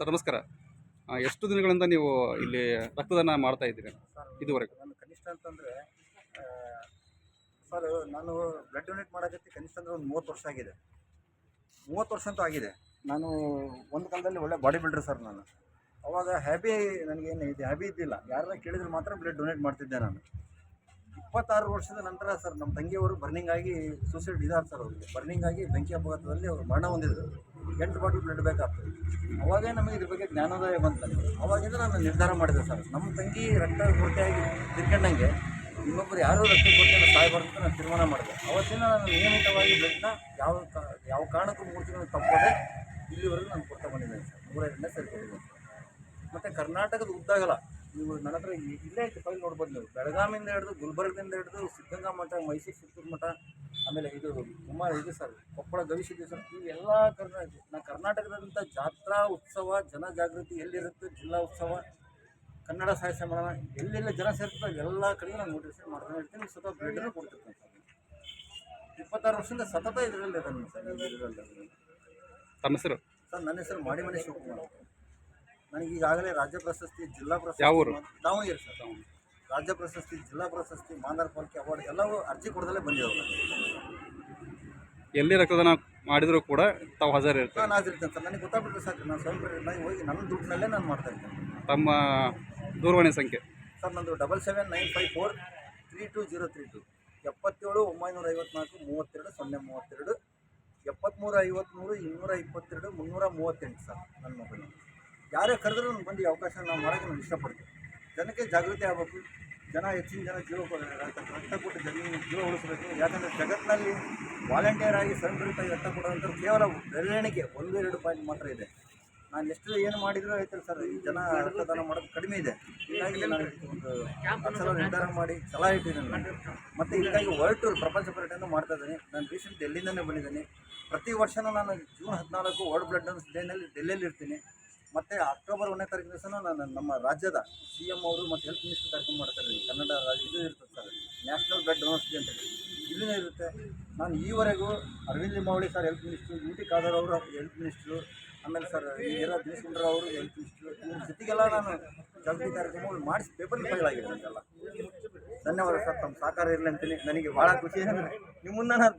Sir, ನಮಸ್ಕಾರ. ಎಷ್ಟು ದಿನಗಳಿಂದ ನೀವು ಇಲ್ಲಿ ರಕ್ತದಾನ ಮಾಡ್ತಾ ಇದ್ದೀರಿ? ಸರ್ ಇದುವರೆಗೂ? ನಾನು ಕನಿಷ್ಠ ಅಂತಂದರೆ ಸರ್, ನಾನು ಬ್ಲಡ್ ಡೊನೇಟ್ ಮಾಡೋದಕ್ಕೆ ಕನಿಷ್ಠ ಅಂದರೆ ಒಂದು ಮೂವತ್ತು ವರ್ಷ ಆಗಿದೆ. ಮೂವತ್ತು ವರ್ಷ ಅಂತೂ ಆಗಿದೆ. ನಾನು ಒಂದು ಕಾಲದಲ್ಲಿ ಒಳ್ಳೆ ಬಾಡಿ ಬಿಲ್ಡರ್ ಸರ್ ನಾನು. ಅವಾಗ ಹ್ಯಾಬಿ ನನಗೇನು ಇದು ಹ್ಯಾಬಿ ಇದ್ದಿಲ್ಲ. ಯಾರನ್ನ ಕೇಳಿದ್ರೆ ಮಾತ್ರ ಬ್ಲಡ್ ಡೊನೇಟ್ ಮಾಡ್ತಿದ್ದೆ ನಾನು. ಇಪ್ಪತ್ತಾರು ವರ್ಷದ ನಂತರ ಸರ್ ನಮ್ಮ ತಂಗಿಯವರು ಬರ್ನಿಂಗ್ ಆಗಿ ಸೂಸೈಡ್ ಇದಾದ ಸರ್ ಅವರಿಗೆ. ಬರ್ನಿಂಗ್ ಆಗಿ ಬೆಂಕಿ ಅಪಘಾತದಲ್ಲಿ ಅವರು ಮರಣ ಹೊಂದಿದ್ರು. ಎಂಟು ಬಾಟಲ್ ಬ್ಲಡ್ ಬೇಕಾಗ್ತದೆ. ಅವಾಗೇ ನಮಗೆ ಇದ್ರ ಬಗ್ಗೆ ಜ್ಞಾನೋದಯ ಬಂತು ಅವಾಗಿಂದ ನಾನು ನಿರ್ಧಾರ ಮಾಡಿದೆ ಸರ್. ನಮ್ಮ ತಂಗಿ ರಕ್ತ ಕೊರತೆಯಾಗಿ ತಿರ್ಕೊಂಡಂಗೆ ಇನ್ನೊಬ್ಬರು ಯಾರೂ ರಕ್ತ ಕೊರತೆಯನ್ನು ಸಾಯಬಾರ್ದು ನಾನು ತೀರ್ಮಾನ ಮಾಡಿದೆ. ಅವತ್ತಿನ ನಾನು ನಿಯಮಿತವಾಗಿ ಬ್ಲಡ್ನ ಯಾವ ಯಾವ ಕಾರಣಕ್ಕೂ ಮೂರು ತಿಂಗಳು ತಪ್ಪದೆ ಇಲ್ಲಿವರೆಗೂ ನಾನು ಕೊಡ್ತಾ ಬಂದಿದ್ದೇನೆ ಸರ್. ನೂರ ಎರಡನೇ ಸರಿ. ಕೊಟ್ಟಿದ್ದೇನೆ ಮತ್ತು ಕರ್ನಾಟಕದ ಉದ್ದಾಗಲ ನೀವು ನನ್ನ ಹತ್ರ ಇಲ್ಲೇ ಐತೆ ಫೈಲ್ ನೋಡ್ಬೋದು ನೀವು. ಬೆಳಗಾಮಿಂದ ಹಿಡಿದು ಗುಲ್ಬರ್ಗದಿಂದ ಹಿಡಿದು ಸಿದ್ಧಗಂಗಾ ಮಠ ಮೈಸೂರು ಸುತ್ತೂರು ಮಠ ಆಮೇಲೆ ಇದು ಕುಮಾರ ಇದು ಸರ್ ಕೊಪ್ಪಳ ಗವಿಸಿದ್ದೆ ಸರ್ ಇವೆಲ್ಲ ಕರ್ನಾಟಕ ನಾ ಕರ್ನಾಟಕದಂಥ ಜಾತ್ರಾ ಉತ್ಸವ ಜನಜಾಗೃತಿ ಎಲ್ಲಿರುತ್ತೆ ಜಿಲ್ಲಾ ಉತ್ಸವ ಕನ್ನಡ ಸಾಹಿತ್ಯ ಸಮ್ಮೇಳನ ಎಲ್ಲೆಲ್ಲ ಜನ ಸೇರ್ತದೆ ಎಲ್ಲ ಕಡೆ ನಾನು ನೋಟಿಸ್ ಮಾಡ್ತಾನೆ. ಇರ್ತೀನಿ ಸ್ವತಃ ಬ್ಲಡ್ಡನ್ನು ಕೊಡ್ತಿರ್ತೀನಿ ಸರ್. ಇಪ್ಪತ್ತಾರು ವರ್ಷದಿಂದ ಸತತ ಇದರಲ್ಲಿ ಅದನ್ನು ಸರ್ ಇದರಲ್ಲಿ ತಮ್ಮ ಹೆಸರು? ಸರ್ ನನ್ನ ಹೆಸರು ಮಾಡಿ ಮನೆ ಶಿವಕುಮಾರ್. ನನಗೆ ಈಗಾಗಲೇ ರಾಜ್ಯ ಪ್ರಶಸ್ತಿ ಜಿಲ್ಲಾ ಪ್ರಶಸ್ತಿ ದಾವಣಗೆರೆ ಸರ್ ದಾವಣಗೆರೆ. ರಾಜ್ಯ ಪ್ರಶಸ್ತಿ ಜಿಲ್ಲಾ ಪ್ರಶಸ್ತಿ ಮಾನರ ಪಾಲಿಕೆ ಅವಾರ್ಡ್ ಎಲ್ಲವೂ ಅರ್ಜಿ ಕೊಡದಲ್ಲೇ ಬಂದಿರೋದು. ಎಲ್ಲಿ ರಕ್ತದಾನ ಮಾಡಿದರೂ ಕೂಡ ತಾವು ಹಾಜರ್ ಇರ್ತಾರೆ ನಾನು ಹಾಜಿರ್ತೇನೆ ಸರ್. ನನಗೆ ಗೊತ್ತಾಗ್ಬಿಟ್ಟು ಸಾಕು ನಾನು ಸ್ವಯಂ ಹೋಗಿ ನನ್ನ ದುಡ್ಡಿನಲ್ಲೇ ನಾನು ಮಾಡ್ತಾ ಇರ್ತೇನೆ. ತಮ್ಮ ದೂರವಾಣಿ ಸಂಖ್ಯೆ. ಸರ್ ನಂದು double seven nine five four three two zero three two. ಎಪ್ಪತ್ತೇಳು ಒಂಬೈನೂರ ಐವತ್ನಾಲ್ಕು ಮೂವತ್ತೆರಡು ಸೊನ್ನೆ ಮೂವತ್ತೆರಡು. ಎಪ್ಪತ್ತ್ಮೂರು ಐವತ್ತ್ಮೂರು ಇನ್ನೂರ ಇಪ್ಪತ್ತೆರಡು ಮುನ್ನೂರ ಮೂವತ್ತೆಂಟು ಸರ್ ನನ್ನ ಮೊಬೈಲ್ ಯಾರೇ ಕರೆದ್ರೂ ನಾನು ಬಂದು ಅವಕಾಶ ನಾವು ಮಾಡೋಕ್ಕೆ ನಾನು ಇಷ್ಟಪಡ್ತೀನಿ ಜನಕ್ಕೆ ಜಾಗೃತಿ ಆಗಬೇಕು. ಜನ ಹೆಚ್ಚಿನ ಜನ ಜೀವ ರಕ್ತ ಕೊಟ್ಟು ಜನ ಜೀವ ಉಳಿಸಬೇಕು. ಯಾಕಂದರೆ ಜಗತ್ತಿನಲ್ಲಿ ವಾಲಂಟಿಯರ್ ಆಗಿ ರಕ್ತ ಕೊಡುವಂಥದ್ದು ಕೇವಲ ಬೆರಳೆಣಿಕೆ ಒಂದು ಎರಡು ಪಾಯಿಂಟ್ ಮಾತ್ರ ಇದೆ. ನಾನು ಎಷ್ಟು ಏನು ಮಾಡಿದರೂ ಆಯ್ತಲ್ಲ ಸರ್, ಈ ಜನ ರಕ್ತದಾನ ಮಾಡೋದು ಕಡಿಮೆ ಇದೆ. ಹೀಗಾಗಿ ನಾನು ಒಂದು ಸಲ ನಿರ್ಧಾರ ಮಾಡಿ ಸಲಹೆ ಇಟ್ಟಿದ್ದೇನೆ. ಮತ್ತು ಇದಕ್ಕಾಗಿ ವರ್ಲ್ಡ್ ಟೂರ್ ಪ್ರಪಂಚ ಪರ್ಯಟನೆ ಮಾಡ್ತಾ ಇದ್ದೀನಿ. ನಾನು ರೀಸೆಂಟ್ ಡೆಲ್ಲಿಂದಲೇ ಬಂದಿದ್ದೀನಿ. ಪ್ರತಿ ವರ್ಷನೂ ನಾನು ಜೂನ್ ಹದಿನಾಲ್ಕು ವರ್ಲ್ಡ್ ಬ್ಲಡ್ ಡೋನರ್ಸ್ ಡೇನಲ್ಲಿ ಡೆಲ್ಲಿಯಲ್ಲಿ ಇರ್ತೀನಿ ಮತ್ತು ಅಕ್ಟೋಬರ್ ಒಂದನೇ ತಾರೀಕು ದಿವಸ ನಾನು ನಮ್ಮ ರಾಜ್ಯದ ಸಿ ಎಂ ಅವರು ಮತ್ತು ಹೆಲ್ತ್ ಮಿನಿಸ್ಟರ್ ಕಾರ್ಯಕ್ರಮ ಮಾಡ್ತಾರೆ ಕನ್ನಡ ರಾಜ್ಯ ಇದು ಇರ್ತದೆ sir. National blood donors day ಅಂತ ಇಲ್ಲಿನೇ ಇರುತ್ತೆ. ನಾನು ಈವರೆಗೂ Arvind Limbavali sir health minister U T Khader ಅವರು ಹೆಲ್ತ್ ಮಿನಿಸ್ಟ್ರು ಆಮೇಲೆ ಸರ್ ಈರ ದಿನೇಶ್ ಗುಂಡ್ರಾವ್ ಅವರು ಹೆಲ್ತ್ ಮಿನಿಸ್ಟ್ರು ಇವ್ರ ಜೊತೆಗೆಲ್ಲ ನಾನು ಜಲ್ದಿ ಕಾರ್ಯಕ್ರಮಗಳು ಮಾಡಿಸಿ ಪೇಪರ್ ಫೈಲ್ ಆಗಿದೆ ನನಗೆಲ್ಲ ಧನ್ಯವಾದ ಸರ್. ತಮ್ಮ ಸಹಕಾರ ಇರಲಿ ಅಂತೇಳಿ. ನನಗೆ ಭಾಳ ಖುಷಿ ಅಂದರೆ ನಿಮ್ಮನ್ನ ನಾನು